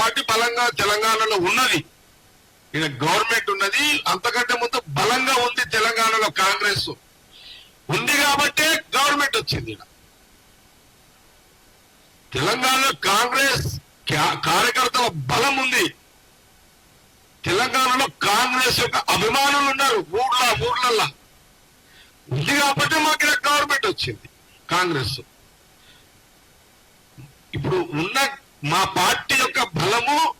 Party బలంగా తెలంగాణలో ఉన్నది. ఈయన గవర్నమెంట్ ఉన్నది. అంతకంటే ముందు బలంగా ఉంది తెలంగాణలో కాంగ్రెస్. ఉంది కాబట్టే గవర్నమెంట్ వచ్చింది తెలంగాణలో కాంగ్రెస్ కార్యకర్తల బలం ఉంది. తెలంగాణలో కాంగ్రెస్ యొక్క అభిమానులు ఉన్నారు ఊర్ల ఊర్లల్లా. ఉంది కాబట్టి మాకు గవర్నమెంట్ వచ్చింది కాంగ్రెస్. ఇప్పుడు ఉన్న మా పార్టీ యొక్క బలము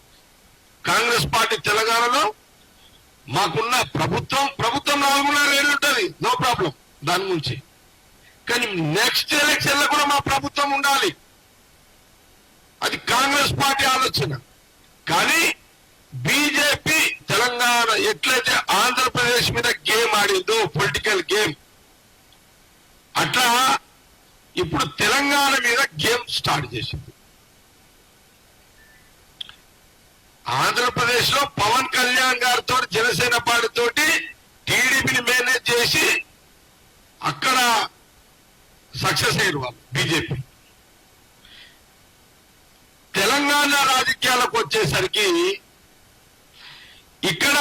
కాంగ్రెస్ పార్టీ తెలంగాణలో మాకున్న ప్రభుత్వం ప్రభుత్వం నాలుగున్నర ఏళ్ళు ఉంటుంది. నో ప్రాబ్లం దాని గురించి. కానీ నెక్స్ట్ ఎలక్షన్లో కూడా మా ప్రభుత్వం ఉండాలి. అది కాంగ్రెస్ పార్టీ ఆలోచన. కానీ బీజేపీ తెలంగాణ ఎట్లయితే ఆంధ్రప్రదేశ్ మీద గేమ్ ఆడిందో పొలిటికల్ గేమ్ అట్లా ఇప్పుడు తెలంగాణ మీద గేమ్ స్టార్ట్ చేసింది. ఆంధ్రప్రదేశ్లో పవన్ కళ్యాణ్ గారితో జనసేన పార్టీతోటి టీడీపీని మేనేజ్ చేసి అక్కడ సక్సెస్ అయ్యారు వాళ్ళు బీజేపీ. తెలంగాణ రాజకీయాలకు వచ్చేసరికి ఇక్కడ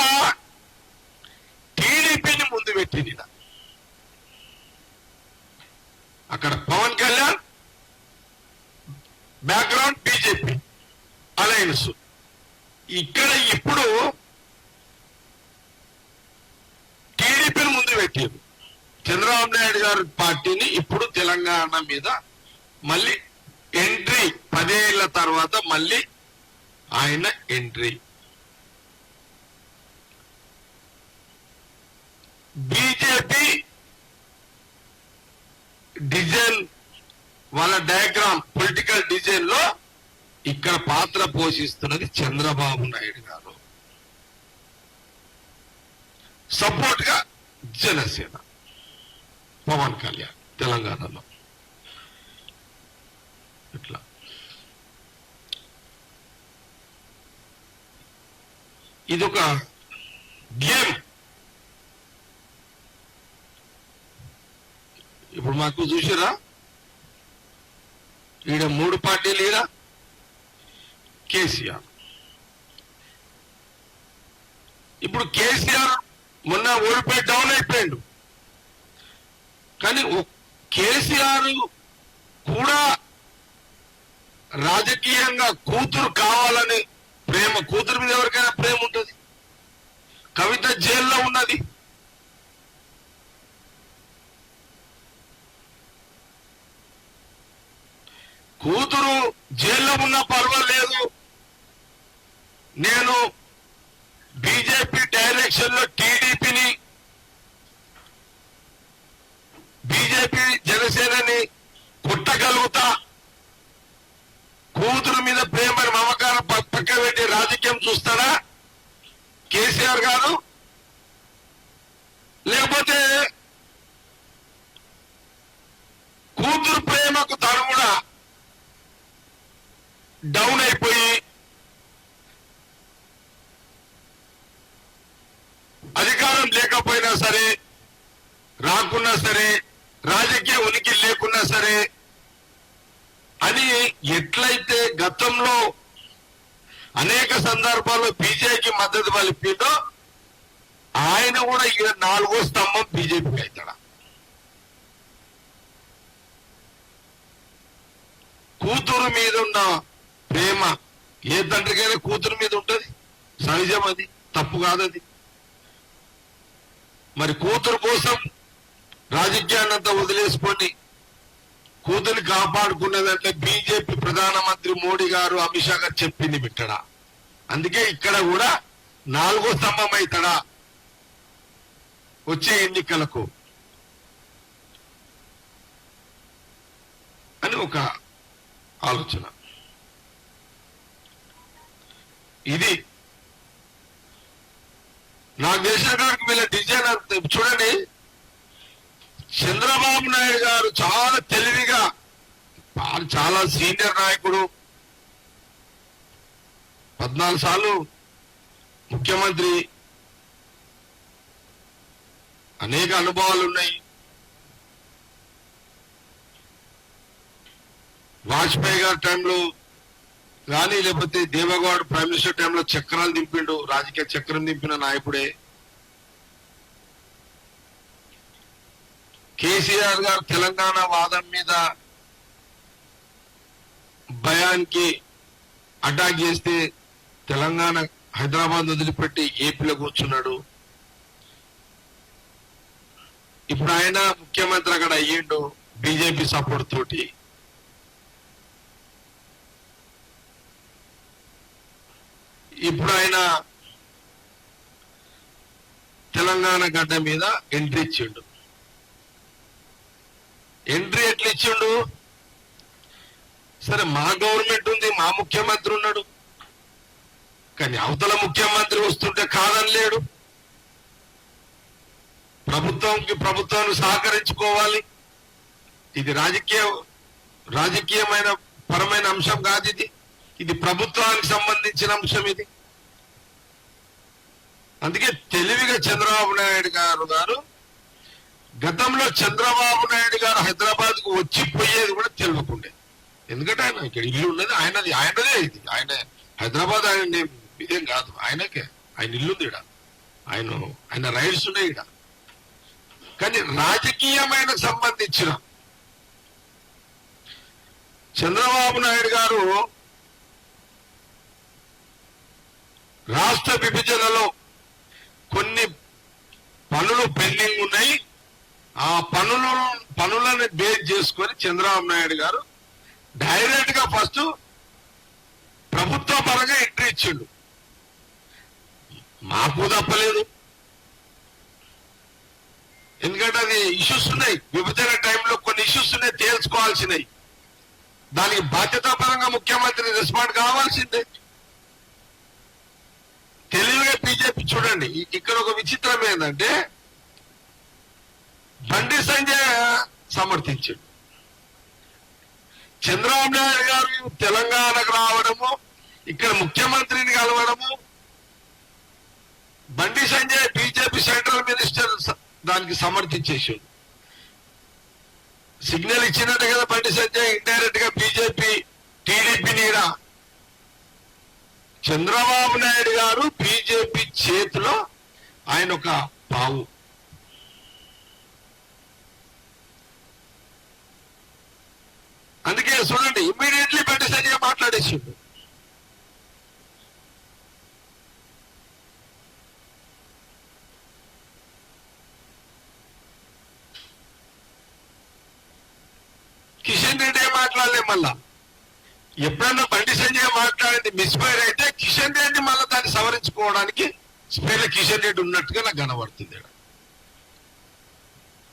టీడీపీని ముందు పెట్టింది ఈయన. అక్కడ Pawan Kalyan background BJP alliance ఇక్కడ ఇప్పుడు టీడీపీని ముందు పెట్టారు చంద్రబాబు నాయుడు గారి పార్టీని ఇప్పుడు తెలంగాణ మీద మళ్ళీ ఎంట్రీ పదేళ్ళ తర్వాత మళ్ళీ ఆయన ఎంట్రీ. బీజేపీ డిజైన్ వాళ్ళ డయాగ్రామ్ పొలిటికల్ డిజైన్లో ఇక్కడ పాత్ర పోషిస్తున్నది చంద్రబాబు నాయుడు గారు. సపోర్ట్గా జనసేన పవన్ కళ్యాణ్ తెలంగాణలో. ఇట్లా. ఇదొక గేమ్. ఇప్పుడు మాకు చూసారా? ఈడ మూడు పార్టీలు ఈడా. కేసీఆర్. ఇప్పుడు కేసీఆర్ మొన్న ఓడిపోయి డౌన్ అయిపోయాడు. కానీ ఒ- కేసీఆర్ కూడా రాజకీయంగా కూతురు కావాలని ప్రేమ కూతురు మీద ఎవరికైనా ప్రేమ ఉంటుంది? కవిత జైల్లో ఉన్నది? కూతురు జైల్లో ఉన్నా పర్వాలేదు. నేను బీజేపీ డైరెక్షన్లో టీడీపీని బీజేపీ జనసేనని కొట్టగలుగుతా. కూతురు మీద ప్రేమ మమకారం ప- పక్క పెట్టి రాజకీయం చూస్తారా కేసీఆర్ గారు లేకపోతే కూతురు ప్రేమకు తను కూడా డౌన్ అయిపోయి అధికారం లేకపోయినా సరే రాకున్నా సరే రాజకీయ ఉనికి లేకున్నా సరే అని ఎట్లయితే గతంలో అనేక సందర్భాల్లో బీజేపీకి మద్దతు పలిపిందో ఆయన కూడా ఇక నాలుగో స్తంభం బీజేపీకి అవుతాడా? కూతురు మీద ఉన్న ప్రేమ ఏ తండ్రికైనా కూతురు మీద ఉంటది? సహజం అది తప్పు కాదది. మరి కూతురు కోసం రాజకీయాన్ని అంతా వదిలేసుకొని కూతురు కాపాడుకున్నదంటే బీజేపీ ప్రధానమంత్రి మోడీ గారు అమిత్ షా గారు చెప్పింది బిట్టడా అందుకే ఇక్కడ కూడా నాలుగో స్తంభం అవుతాడా? వచ్చే ఎన్నికలకు. అని ఒక ఆలోచన. ఇది నాకు తెలిసిన కాడికి వీళ్ళ డిజైన్ చూడండి. చంద్రబాబు నాయుడు గారు చాలా తెలివిగా చాలా సీనియర్ నాయకుడు. పద్నాలుగు సార్లు ముఖ్యమంత్రి. అనేక అనుభవాలు ఉన్నాయి. వాజ్పేయి గారి టైంలో కానీ లేకపోతే దేవగౌడ్ ప్రైమ్ మినిస్టర్ టైంలో చక్రాలు దింపిండు. రాజకీయ చక్రం దింపిన నాయకుడే. కేసీఆర్ గారు తెలంగాణ వాదం మీద భయానికి అటాక్ చేస్తే తెలంగాణ హైదరాబాద్ వదిలిపెట్టి ఏపీలో కూర్చున్నాడు. ఇప్పుడు ఆయన ముఖ్యమంత్రి అక్కడ అయ్యిండు. బీజేపీ సపోర్ట్ తోటి. ఇప్పుడు ఆయన తెలంగాణ గడ్డ మీద ఎంట్రీ ఇచ్చిండు. ఎంట్రీ ఎట్లా ఇచ్చిండు? సరే మా గవర్నమెంట్ ఉంది మా ముఖ్యమంత్రి ఉన్నాడు. కానీ అవతల ముఖ్యమంత్రి వస్తుంటే కాదని లేడు. ప్రభుత్వంకి ప్రభుత్వాన్ని సహకరించుకోవాలి. ఇది రాజకీయ రాజకీయమైన పరమైన అంశం కాదు ఇది. ఇది ప్రభుత్వానికి సంబంధించిన అంశం ఇది. అందుకే తెలివిగా చంద్రబాబు నాయుడు గారు గారు గతంలో చంద్రబాబు నాయుడు గారు హైదరాబాద్కు వచ్చి పోయేది కూడా తెలియకుండే. ఎందుకంటే ఆయన ఇక్కడ ఇల్లు ఉన్నది ఆయనది ఆయనదే ఇది. ఆయన హైదరాబాద్ ఆయన ఇదేం కాదు ఆయనకే. ఆయన ఇల్లు ఉంది ఈడ. ఆయన ఆయన రైట్స్ ఉన్నాయి ఈడ. కానీ రాజకీయమైన సంబంధించిన చంద్రబాబు నాయుడు గారు రాష్ట్ర విభజనలో కొన్ని పనులు పెండింగ్ ఉన్నాయి. ఆ పనులు పనులను బేస్ చేసుకొని చంద్రబాబు నాయుడు గారు డైరెక్ట్గా ఫస్ట్ ప్రభుత్వ పరంగా ఎంట్రీ ఇచ్చిండు. మాకు తప్పలేదు. ఎందుకంటే అది ఇష్యూస్ ఉన్నాయి. విభజన టైంలో కొన్ని ఇష్యూస్ ఉన్నాయి తేల్చుకోవాల్సినవి. దానికి బాధ్యతాపరంగా ముఖ్యమంత్రి రెస్పాండ్ కావాల్సిందే. తెలివిగా బీజేపీ చూడండి ఇక్కడ ఒక విచిత్రం ఏంటంటే బండి సంజయ్ సమర్థించాడు. చంద్రబాబు నాయుడు గారు తెలంగాణకు రావడము ఇక్కడ ముఖ్యమంత్రిని కలవడము Bandi Sanjay BJP central minister దానికి సమర్థించేసాడు సిగ్నల్ ఇచ్చినట్టు కదా బండి సంజయ్ ఇండైరెక్ట్గా బీజేపీ టీడీపీ నీడా చంద్రబాబు నాయుడు గారు బీజేపీ చేతిలో ఆయన ఒక పావు. అందుకే చూడండి ఇమ్మీడియట్లీ బండి సంజయ్ మాట్లాడేసిండు. కిషన్ రెడ్డి మాట్లాడలే మళ్ళా? ఎప్పుడన్నా బండి సంజయ్ మాట్లాడింది మిస్ఫైర్ అయితే కిషన్ రెడ్డి మళ్ళీ దాన్ని సవరించుకోవడానికి స్పేర్ కిషన్ రెడ్డి ఉన్నట్టుగా నాకు కనబడుతుంది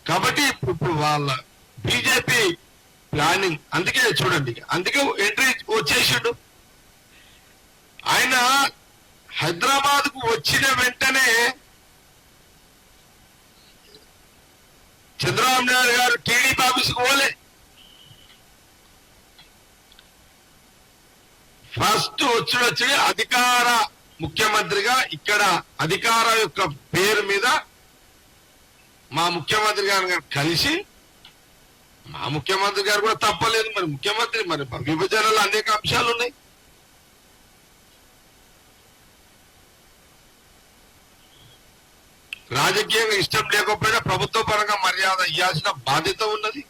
కాబట్టి ఇప్పుడు వాళ్ళ బీజేపీ ప్లానింగ్ అందుకే చూడండి అందుకే ఎంట్రీ వచ్చేసాడు. ఆయన హైదరాబాద్కు వచ్చిన వెంటనే చంద్రబాబు నాయుడు గారు టీడీపీ ఆఫీస్కి పోలే. ఫస్ట్ వచ్చి అధికార ముఖ్యమంత్రిగా ఇక్కడ అధికార యొక్క పేరు మీద మా ముఖ్యమంత్రి గారు గారు కలిసి మా ముఖ్యమంత్రి గారు కూడా తప్పలేదు మరి ముఖ్యమంత్రి మరి విభజనలో అనేక అంశాలు ఉన్నాయి. రాజకీయంగా ఇష్టం లేకపోయినా ప్రభుత్వ పరంగా మర్యాద ఇవ్వాల్సిన బాధ్యత ఉన్నది.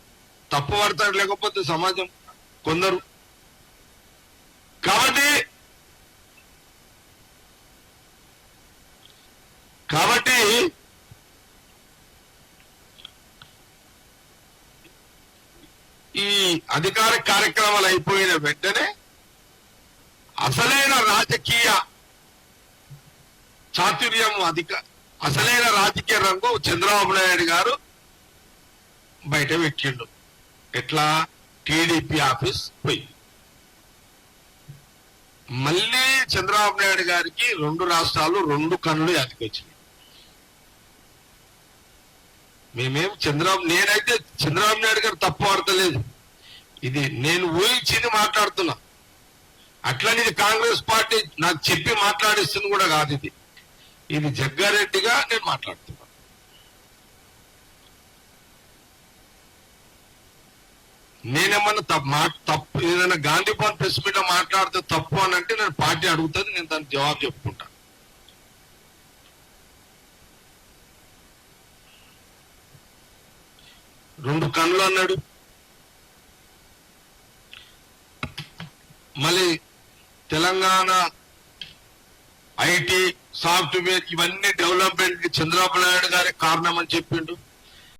తప్పు పడతాడు లేకపోతే సమాజం కొందరు కాబట్టి కాబట్టి ఈ అధికార కార్యక్రమాలు అయిపోయిన వెంటనే అసలైన రాజకీయ చాతుర్యం అధిక అసలైన రాజకీయ రంగు చంద్రబాబు నాయుడు గారు బయట పెట్టిండు. ఎట్లా? టీడీపీ ఆఫీస్ పోయి. మళ్ళీ చంద్రబాబు నాయుడు గారికి రెండు రాష్ట్రాలు రెండు కన్నులు అతికొచ్చినాయి మేమేం చంద్రబాబు నేనైతే చంద్రబాబు నాయుడు గారు తప్పు ఆడతలేదు ఇది నేను ఊహించింది మాట్లాడుతున్నా. అట్లనేది కాంగ్రెస్ పార్టీ నాకు చెప్పి మాట్లాడిస్తుంది కూడా కాదు ఇది. ఇది జగ్గారెడ్డిగా నేను మాట్లాడుతున్నా. నేనేమన్నా తప్పు తప్పు ఏదైనా గాంధీ భవన్ ప్రెస్ మీట్ మాట్లాడితే తప్పు అని అంటే నేను పార్టీ అడుగుతుంది నేను దానికి జవాబు చెప్పుకుంటా. రెండు కన్నులు అన్నాడు. మళ్ళీ తెలంగాణ ఐటీ సాఫ్ట్వేర్ ఇవన్నీ డెవలప్మెంట్ చంద్రబాబు నాయుడు గారి కారణం అని చెప్పిండు.